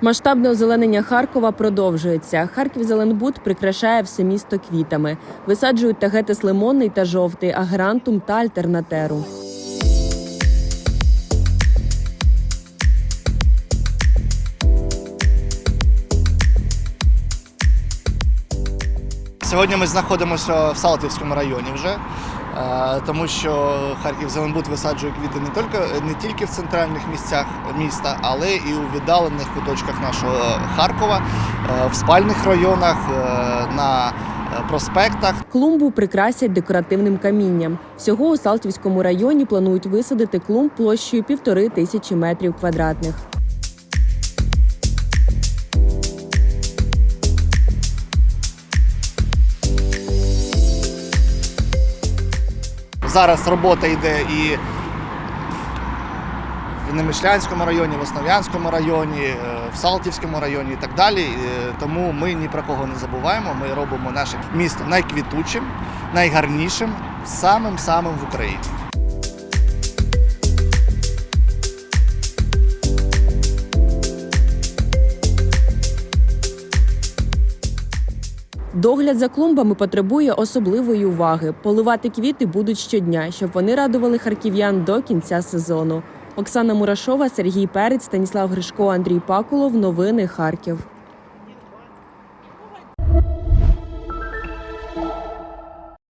Масштабне озеленення Харкова продовжується. Харків Зеленбуд прикрашає все місто квітами. Висаджують тагетис лимонний та жовтий, агрантум та альтернатеру. Сьогодні ми знаходимося в Салтівському районі вже, тому що Харків Зеленбуд висаджує квіти не тільки, не тільки в центральних місцях міста, але і у віддалених куточках нашого Харкова, е, в спальних районах, е, на е, проспектах. Клумбу прикрасять декоративним камінням. Всього у Салтівському районі планують висадити клумб площею півтори тисячі метрів квадратних. Зараз робота йде і в Немишлянському районі, в Основ'янському районі, е, в Салтівському районі і так далі. Е, Тому ми ні про кого не забуваємо. Ми робимо наше місто найквітучим, найгарнішим, самим самим в Україні. Догляд за клумбами потребує особливої уваги. Поливати квіти будуть щодня, щоб вони радували харків'ян до кінця сезону. Оксана Мурашова, Сергій Перець, Станіслав Гришко, Андрій Пакулов. Новини Харків.